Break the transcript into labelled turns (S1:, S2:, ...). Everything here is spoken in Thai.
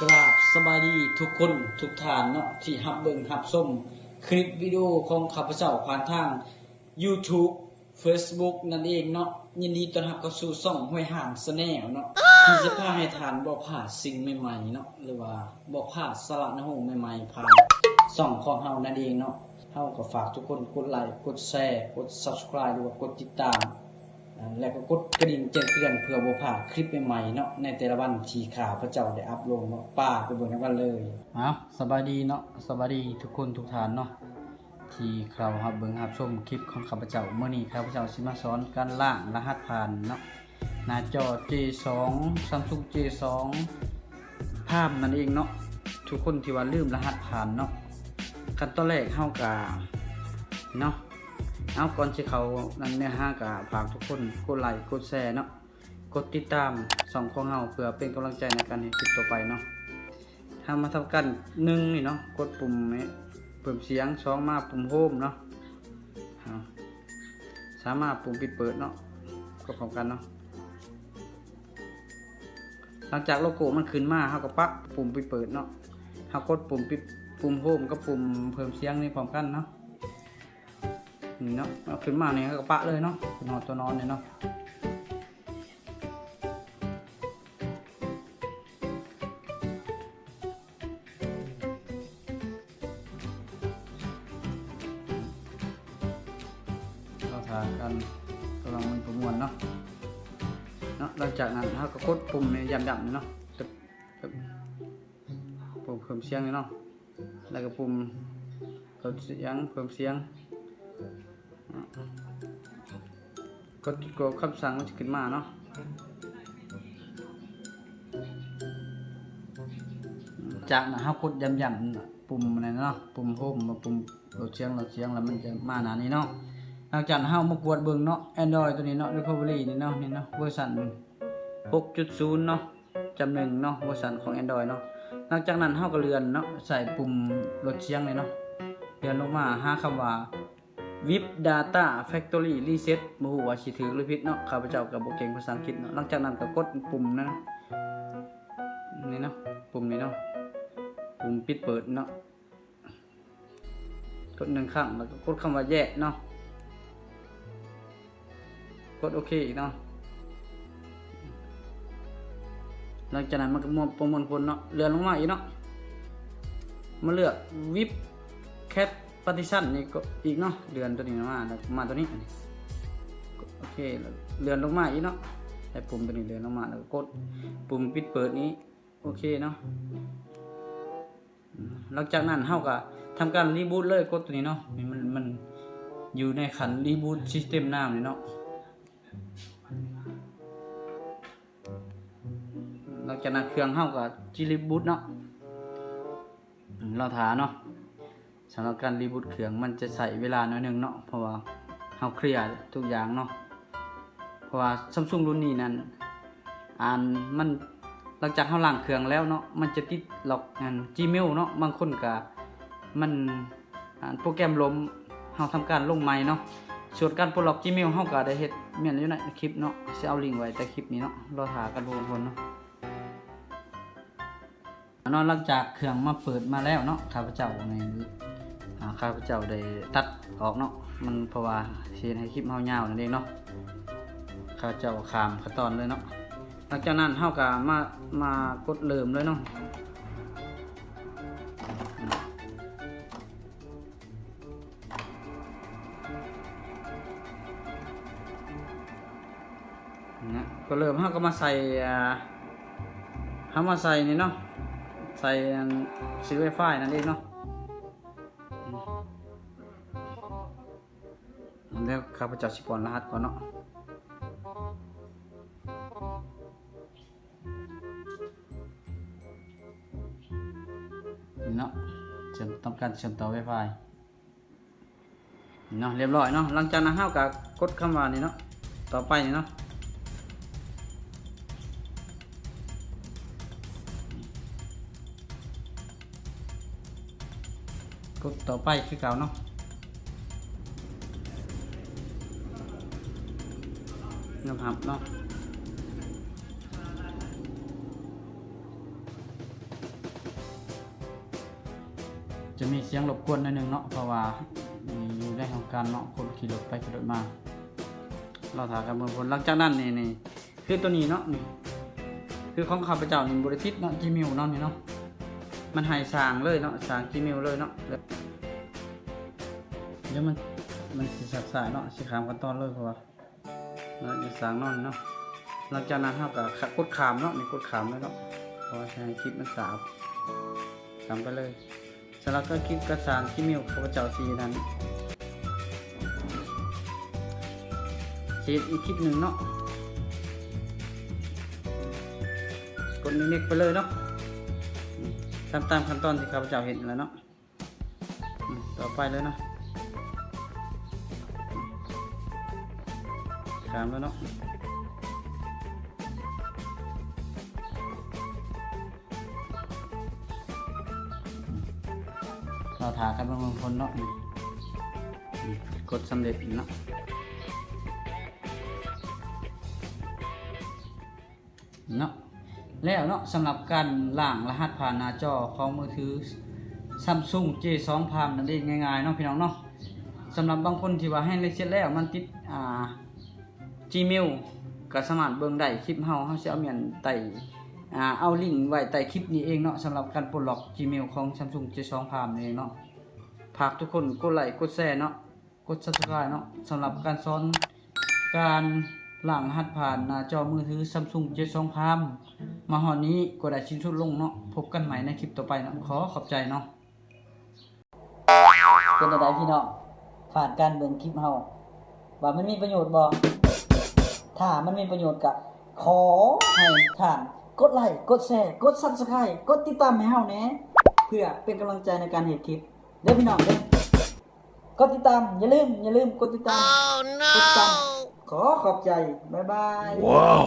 S1: กราบสบายดีทุกคนทุกท่านเนาะที่ฮับเบิงฮับส้มคลิปวิดีโอของข้าพเจ้าผ่านทาง YouTube Facebook นั่นเองเนาะยินดีต้อนรับเข้าสู่ช่องห้วยห่างสแนลเนาะที่จะพาให้ทานบ่พลาสิ่งใหม่ๆเนาะหรือว่าบ่พลาสาระนื้อหใหม่ๆผ่านช่องของเฮานั่นเองเนาะเฮาก็ฝากทุกคนกดไลค์กดแชร์กด Subscribe หรือว่ากดติดตาม แล้วก็กดกระดิ่งแจ้งเตือนเพื่อบ่พลาดคลิปใหม่ๆเนาะในแต่ละวันที่ข่าวพระเจ้าได้อัปโหลดเนาะป้าไปเบิ่งกันเลยอ้าวสบายดีเนาะสบายดีทุกคนทุกท่านเนาะที่เขารับเบิ่งรับชมคลิปของข้าพเจ้าเมื่อนี้ข้าพเจ้าสิมาสอนการล่างรหัสผ่านเนาะหน้าจอ J2 Samsung J2 ภาพนั่นเองเนาะทุกคนที่ว่าลืมรหัสผ่านเนาะขั้นตอนแรกเฮากะเนาะ เอาก่อนที่เขานั้นเนี่ยห้ากะฝากทุกคนกดไลค์กดแชร์เนาะกดติดตามสองของเฮาเพื่อเป็นกำลังใจในการเห็นคลิปต่อไปเนาะทำมาทำกันหนึ่งนี่เนาะกดปุ่มนี้ปุ่มเสียงสองมาปุ่มโฮมเนาะสามารถปุ่มปิดเปิดเนาะกดพร้อมกันเนาะหลังจากโลโก้มันขึ้นมาเฮาก็ปักปุ่มปิดเปิดเนาะเฮากดปุ่มปิดปุ่มโฮมกับปุ่มเพิ่มเสียงนี่พร้อมกันเนาะ นี่เนาะเอาขึ้นมาเนี่ยก็ปะเลยเนาะขึ้นหอตัวนอนเนี่ยเนาะเราทากันกำลังมันประมวลเนาะเนาะหลังจากนั้นเราก็กดปุ่มในยำดำเนี่ยเนาะตึบตึบปุ่มเพิ่มเสียงเนี่ยเนาะแล้วก็ปุ่มเพิ่มเสียงเพิ่มเสียง กดกดคำสั่งมันจะขึ้นมาเนาะจากนั้นเรากดย้ำๆปุ่มอะไรเนาะปุ่มโฮมมาปุ่มลดเสียงลดเสียงแล้วมันจะมาหนานี้เนาะหลังจากนั้นเรามากวดเบิ่งเนาะ Android ตัวนี้เนาะ Recovery นี่เนาะนี่เนาะเวอร์ชัน6.0 เนาะจำหนึ่งเนาะเวอร์ชันของ Android เนาะหลังจากนั้นเราก็เลื่อนเนาะใส่ปุ่มลดเสียงเลยเนาะเลื่อนลงมาหาคำว่า VIP Data Factory Reset บ่ฮู้ว่าสิถูกหรือผิดเนาะข้าพเจ้าก็บ่เก่งภาษาอังกฤษเนาะหลังจากนั้นก็กดปุ่มนั้นนะนี่เนาะปุ่มนี้เนาะปุ่มปิดเปิดเนาะกดหนึ่งครั้งแล้วก็กดคำว่าแยกเนาะกดโอเคอีกเนาะหลังจากนั้นมันก็มวประมวลผลเนาะเลื่อนลงมาอีกเนาะมาเลือก VIP Cat ป ฏิชันนี่ก็อีกเนาะเดือนตัวนี้มาแล้วมาตัวนี้โอเคแล้วเลื่อนลงมาอีกเนาะแต่ปุ่มตัวนี้เลื่อนลงมาแล้วก็กดปุ่มปิดเปิดนี้โอเคเนาะหลังจากนั้นเฮาก็ทำการรีบูตเลยกดตัวนี้เนาะนี่มันมันอยู่ในขันรีบูตซิสเต็มน้ำนี่เนาะหลังจากนั้นเครื่องเฮาก็จิรีบูตเนาะเราถาเนาะ สำหรับการรีบูตเครื่องมันจะใช้เวลาหน่อยหนึงเนาะเพราะว่าเฮาเคลียร์ทุกอย่างเนาะเพราะว่า Samsung รุ่นนี้นั้นอ่านมันหลังจากเฮาล้างเครื่องแล้วเนาะมันจะติดล็อกอัน Gmail เนาะบางคนก็มันอ่านโปรแกรมล้มเฮาทำการลงใหม่เนาะส่วนการปลดล็อก Gmail เฮาก็ได้เฮ็ดแม่นอยู่ในคลิปเนาะสิเอาลิงก์ไว้แต่คลิปนี้เนาะรอถากันทุกคนเนาะนาะหลังจากเครื่องมาเปิดมาแล้วเนาะข้าพเจ้าใน ข้าพเจ้าได้ตัดออกเนาะมันเพราะว่าเสียให้คลิปเฮายาวนั่นเองเนาะข้าพเจ้าขามขั้นตอนเลยเนาะหลังจากนั้นเฮาก็มามากดเริ่มเลยเนาะนะก็เริ่มเฮาก็มาใส่อ่าทำมาใส่นี่เนาะใส่ซื้อไวไฟนั่นเองเนาะ แล้วข้าพเจ้าสิปอนรหัสก่อนเนาะเนาะเชื่อมต้องการเชื่อมต่อไวไฟเนาะเรียบร้อยเนาะหลังจากนั้นเฮาก็กดคำว่านี่เนาะต่อไปนี่เนาะกดต่อไปคือเก่าเนาะ นะครับเนาะจะมีเสียงรบกวนหนิดนึงเนาะเพราะว่ามีอยู่ได้ของการเนาะคนขี่รถไปขี่รถมา เราถากันเมืองผลหลังจากนั้นนี่นี่คือตัวนี้เนาะนี่คือของข้าพเจ้านี่บริพิษเนาะจีมิวเนาะนี่เนาะมันหายสางเลยเนาะสางจีมิวเลยเนาะเดี๋ยวมันมันสิสับสายเนาะสิขามกันตอนเลยเพราะว่า เราจะสางนอนเนาะหลังจากนั้นเราก็กดขามเนาะนี่กดขามเลยเนาะพราะว่าใช้คลิปมันสาบขามไปเลยสำหรับก็คลิปกระสางจีมิวข้าพเจ้าสีนั้นเสียอีกคลิปหนึ่งเนาะกดนิกๆไปเลยเนาะอืมตามขั้นตอนที่ข้าพเจ้าเห็นแล้วเนาะต่อไปเลยเนาะ ขามแล้วเนาะเราถากันบางคนเนาะกดสำเร็จเนาะเนาะแล้วเนาะสำหรับการล่างรหัสผ่านหน้าจอของมือถือ Samsung J2 Prime นั่นเองง่ายๆเนาะพี่น้องเนาะสำหรับบางคนที่ว่าให้เลเสร็จแล้วมันติดอ่า Gmail ก็สามารถเบิ่งได้คลิปเฮาเฮาสิเอาเมียนไต่อ่าเอาลิงก์ไว้ใต้คลิปนี้เองเนาะสำหรับการปลดล็อก Gmail ของ Samsung J2 Prime นี่เองเนาะฝากทุกคนกดไลค์กดแชร์เนาะกด Subscribe เนาะสำหรับการสอนการหลังหัดผ่านหน้าจอมือถือ Samsung J2 Prime มาหอนนี้ก็ได้ชิ้นสุดลงเนาะพบกันใหม่ในคลิปต่อไปเนาะขอขอบใจเนาะเป็นอะไรพี่น้องผ่านการเบิ่งคลิปเฮาว่ามันมีประโยชน์บ่ ถ้ามันมีประโยชน์ก็ขอให้ท่าน กดไลค์กดแชร์กด Subscribe กดติดตามให้เฮาแหน่เพื่อเป็นกำลังใจในการเฮ็ดคลิปเด้อพี่น้องเด้อกดติดตามอย่าลืมอย่าลืมกดติดตามกดติดตามขอขอบใจ บ๊ายบาย
S2: Wow.